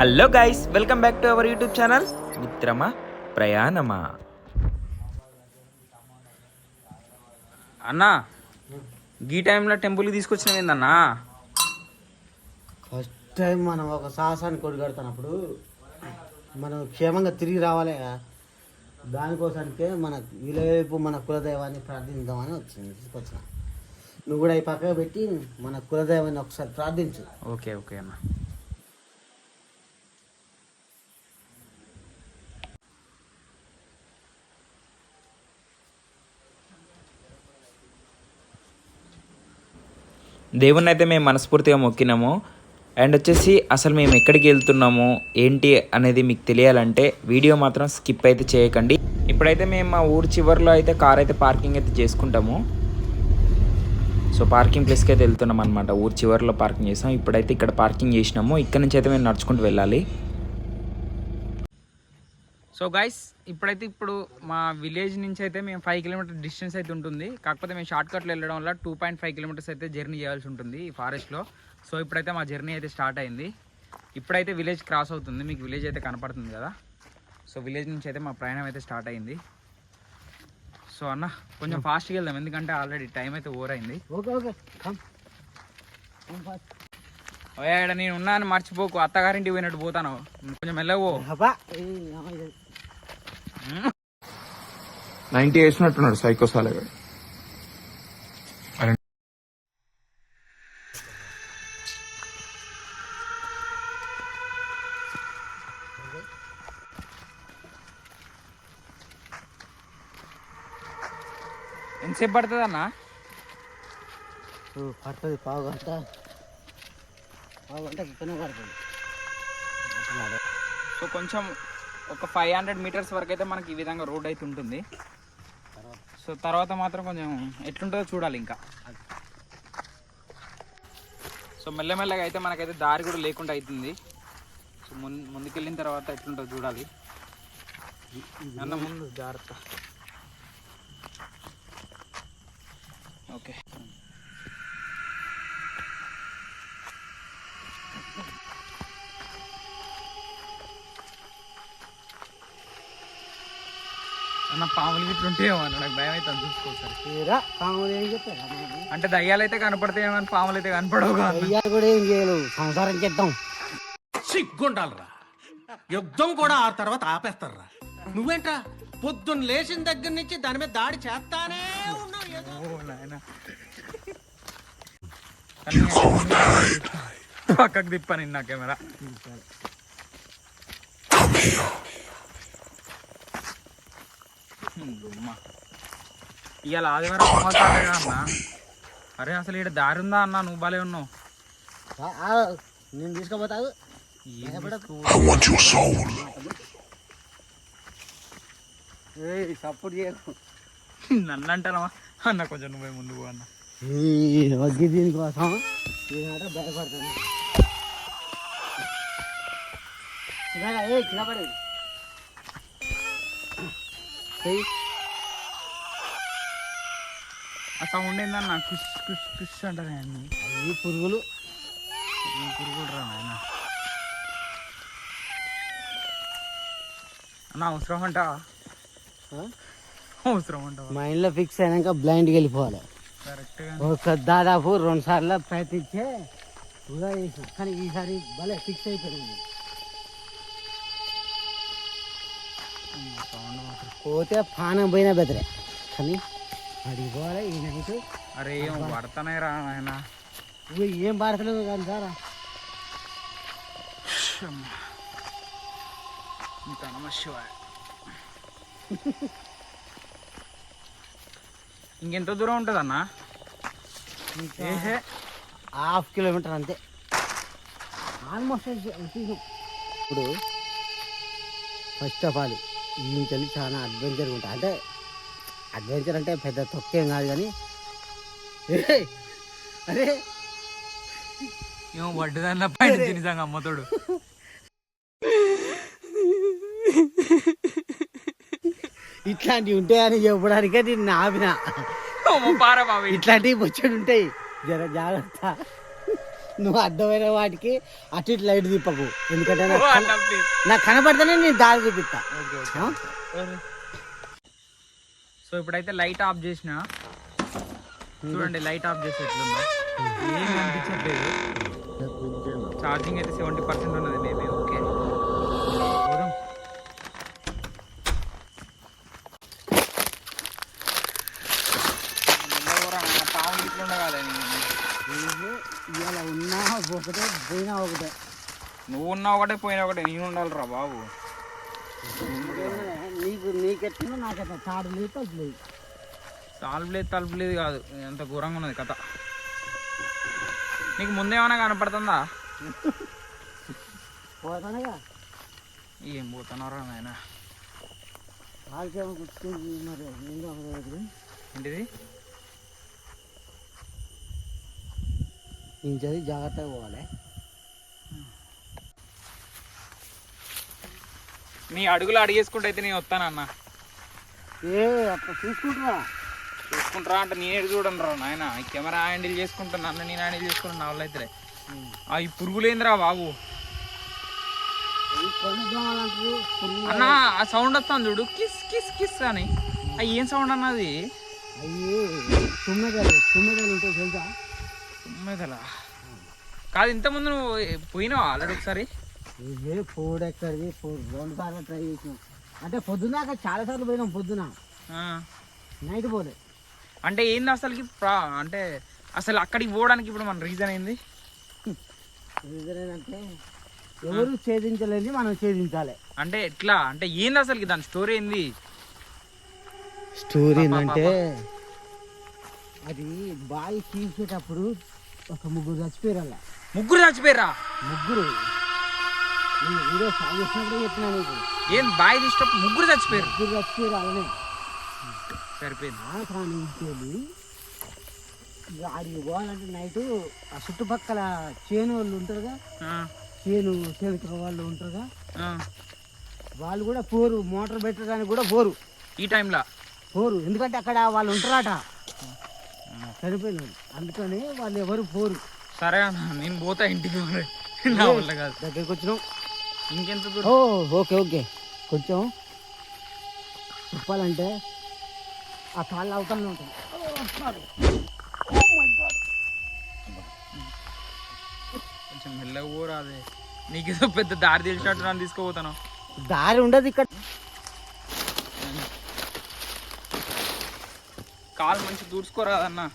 Hello guys welcome back to our YouTube channel. మిత్రమా ప్రయాణమా? అన్నా గీ టైంలో టెంపుల్కి తీసుకొచ్చినవి ఏందన్నా? ఫస్ట్ టైం మనం ఒక సాహసాన్ని కొడుగడుతున్నప్పుడు మనం క్షేమంగా తిరిగి రావాలి దానికోసానికే మన విలువైపు మన కులదైవాన్ని ప్రార్థిద్దామని వచ్చింది తీసుకొచ్చిన. నువ్వు కూడా ఈ పక్కకు పెట్టి మన కులదైవాన్ని ఒకసారి ప్రార్థించు. ఓకే ఓకే అన్న. దేవుణ్ణి అయితే మేము మనస్ఫూర్తిగా మొక్కినాము. అండ్ వచ్చేసి అసలు మేము ఎక్కడికి వెళ్తున్నాము ఏంటి అనేది మీకు తెలియాలంటే వీడియో మాత్రం స్కిప్ అయితే చేయకండి. ఇప్పుడైతే మేము మా ఊరు చివరిలో అయితే కార్ అయితే పార్కింగ్ అయితే చేసుకుంటాము. సో పార్కింగ్ ప్లేస్కి అయితే వెళ్తున్నాం అనమాట ఊరు చివరిలో పార్కింగ్ చేసాం. ఇప్పుడైతే ఇక్కడ పార్కింగ్ చేసినాము. ఇక్కడ నుంచి అయితే మేము నడుచుకుంటూ వెళ్ళాలి. సో గైస్ ఇప్పుడైతే ఇప్పుడు మా విలేజ్ నుంచి అయితే మేము ఫైవ్ కిలోమీటర్ డిస్టెన్స్ అయితే ఉంటుంది. కాకపోతే మేము షార్ట్ కట్లో వెళ్ళడం వల్ల టూ పాయింట్ ఫైవ్ కిలోమీటర్స్ అయితే జర్నీ చేయాల్సి ఉంటుంది ఈ ఫారెస్ట్లో సో ఇప్పుడైతే మా జర్నీ అయితే స్టార్ట్ అయింది. ఇప్పుడైతే విలేజ్ క్రాస్ అవుతుంది. మీకు విలేజ్ అయితే కనపడుతుంది కదా? సో విలేజ్ నుంచి అయితే మా ప్రయాణం అయితే స్టార్ట్ అయింది. సో అన్న కొంచెం ఫాస్ట్గా వెళ్దాం. ఎందుకంటే ఆల్రెడీ టైం అయితే ఓవర్ అయింది. ఓకే నేను ఉన్నాను మర్చిపోకు. అత్తగారింటికి పోయినట్టు పోతాను. కొంచెం అబ్బా నైన్టీ వేసినట్టున్నాడు సైకో సాలగాడు. ఎంతసేపు పడుతుంది అన్న పడుతుంది పావు గంట. పావు గంట ఇక్కడనే పడుతుంది. సో కొంచెం ఒక ఫైవ్ హండ్రెడ్ మీటర్స్ వరకు అయితే మనకి ఈ విధంగా రోడ్ అయితే ఉంటుంది. సో తర్వాత మాత్రం కొంచెం ఎట్లుంటుందో చూడాలి ఇంకా. సో మెల్లమెల్లగా అయితే మనకైతే దారి కూడా లేకుండా అవుతుంది సో ముందు ముందుకెళ్ళిన తర్వాత ఎట్లుంటుందో చూడాలి. అన్న ముందు జాగ్రత్త. ఓకే. అన్న పాములు గిట్లు ఉంటాయేమో అన్న నాకు భయం అయితే చూసుకోసారి పాములు ఏం అంటే దయ్యాలు అయితే కనపడతాయేమో అని పాములు అయితే కనపడవు కదా అయ్యా కూడా ఏం చేయలేవు. సంసారం చేద్దాం. సిగ్గుండాలరా. యుద్ధం కూడా ఆ తర్వాత ఆపేస్తారా? నువ్వేంట్రా? పొద్దున్న లేచిన దగ్గర నుంచి దాని మీద దాడి చేస్తానే పక్కకు తిప్పాను నా కెమెరా. ఇవాళ ఆదివారం అన్న. అరే అసలు ఇక్కడ దారి ఉందా అన్న? నువ్వు బాలే ఉన్నావు. నేను తీసుకోపోతావు సపోర్ట్ చేయకు. నన్ను అంటానమ్మా అన్న కొంచెం నువ్వే ముందుకు అన్న. వగ్గి దీనికోసం చిన్నగా, ఏయ్, కింద పడేది. ఆ సౌండ్ ఏందన్న? కుష్ కుష్ కుష్ అంటారు అన్ని అవి పురుగులు. పురుగులు రా నాయన. అన్న అవసరం అంటావా ఆ? అవసరం అంటావా మా ఇంట్లో ఫిక్స్ అయినాక బ్లైండ్కి వెళ్ళిపోవాలి. ఒక దాదాపు రెండు సార్లు ప్రయత్నించే చేసిన కానీ ఈసారి భలే ఫిక్స్ అయిపోయింది. పోతే పానం పోయినా బెదరే కానీ అడిగి పోవాలి ఈ నైట్ అరే ఏం పడతానే రా నువ్వు ఏం పాడతలేవు కానీ సారా. నమశివాయ ఇంకెంత దూరం ఉంటుంది అన్న హాఫ్ కిలోమీటర్ అంతే. ఆల్మోస్ట్ ఇప్పుడు ఫస్ట్ ఆఫ్ ఆల్ ఇంకెళ్ళి చాలా అడ్వెంచర్ ఉంటుంది అంటే అడ్వెంచర్ అంటే పెద్ద తొక్కేం కాదు కానీ! అరే! ఏమో వడ్డదన్న పైన నిజంగా అమ్మతోడు. ఇట్లాంటివి ఉంటాయని చెప్పడానికే నేను ఆపిన. ఇట్లాంటివి వచ్చాడు ఉంటాయి. జర జాగ్రత్త. నువ్వు అడ్డమైన వాటికి అటు ఇటు లైట్ తిప్పకు. ఎందుకంటే నాకు కనపడితేనే నేను దారి చూపిస్తా. Okay okay. ఆ? సో ఇప్పుడైతే లైట్ ఆఫ్ చేసిన. చూడండి లైట్ ఆఫ్ చేసి ఎట్లుందో. ఏం అనిపించట్లేదు. ఛార్జింగ్ అయితే సెవెంటీ పర్సెంట్ ఉన్నది మేబీ పోయినా ఒకటే. నువ్వు ఉన్నా ఒకటే పోయినా ఒకటే. నేను ఉండాలిరా బాబు. నీకు నీకెట్టినా నాకెట్లా తాడు లేదు తలుపు లేదు. తలుపు లేదు తలుపు లేదు కాదు. ఎంత ఘోరంగా ఉన్నది కథ. నీకు ముందేమైనా కనపడుతుందా? పోతానగా? ఏం పోతున్నారా నాయన? కాల్చేమో గుర్తుంది మరి. ఏంటిది? చదివి జాగ్రత్తగా పోవాలి. నీ అడుగులు అడిగేసుకుంటే అయితే నేను వస్తానన్న ఏ అట్లా చూసుకుంటున్నా చూసుకుంటారా అంటే నేనే చూడను రా నాయన. ఈ కెమెరా హ్యాండిల్ చేసుకుంటాను నన్ను నేను హ్యాండిల్ చేసుకుంటాను నా వల్ల అయితే ఆ ఈ పురుగులేందిరా బాబు. అన్న ఆ సౌండ్ వస్తాను చూడు. కిస్ కిస్ కిస్ అని. ఆ ఏం సౌండ్ అన్నది అయ్యి తుమ్మెదలు తుమ్మెదలు ఉంటాయి తెలుసా? కాదు ఇంతకుముందు నువ్వు పోయినావా ఆల్రెడీ ఒకసారి? ఇదే పోడు ఎక్కడిది పోడు రెండు సార్లు ట్రై చేసినాం. అంటే పొద్దున్నాక చాలా సార్లు పోయినాం పొద్దున. ఆ. నైట్ పోలే. అంటే ఏంది అసలుకి ప్రా అంటే అసలు అక్కడికి పోవడానికి ఇప్పుడు మన రీజన్ ఏంది? రీజన్ ఏంటంటే ఎవరు ఛేదించలేని మనం ఛేదించాలి. అంటే ఎట్లా? అంటే ఏంది అసలుకి దాని స్టోరీ ఏంది? స్టోరీ ఏంటంటే అది బావి తీసేటప్పుడు ఒక ముగ్గురు చచ్చిపోయారు అలా ముగ్గురు చచ్చిపోయారా? ముగ్గురు. వీడియో సాగు చేసినప్పుడు చెప్పినా నీకు. ఏం బాయ్ తీసేటప్పుడు ముగ్గురు చచ్చిపోయారు? ముగ్గురు చచ్చిపోయారు అలానే సరిపోయింది? ఆ కానీ ఆడికి పోవాలంటే నైట్ ఆ చుట్టుపక్కల చేను వాళ్ళు ఉంటారుగా. చేను చేనుకున్న వాళ్ళు ఉంటారుగా. వాళ్ళు కూడా పోరు మోటార్ పెట్టడానికి కూడా పోరు. ఈ టైంలో పోరు. ఎందుకంటే అక్కడ వాళ్ళు ఉంటారట. చనిపోయిన. అందుకని వాళ్ళు ఎవరు పోరు. సరే అన్న నేను పోతా ఇంటికి. నా వల్ల కాదు. దగ్గరికి వచ్చినాం. ఇంకెంత దూరం? Oh okay okay. కొంచెం చెప్పాలంటే ఆ కాళ్ళు అవుతానే ఉంటాయి. కొంచెం మెల్లగా పోరాదే నీకేదో పెద్ద దారి తెలిసినట్టు నన్ను తీసుకుపోతాను. దారి ఉండదు ఇక్కడ. కాలు మంచి దూర్చుకోరాదన్నా!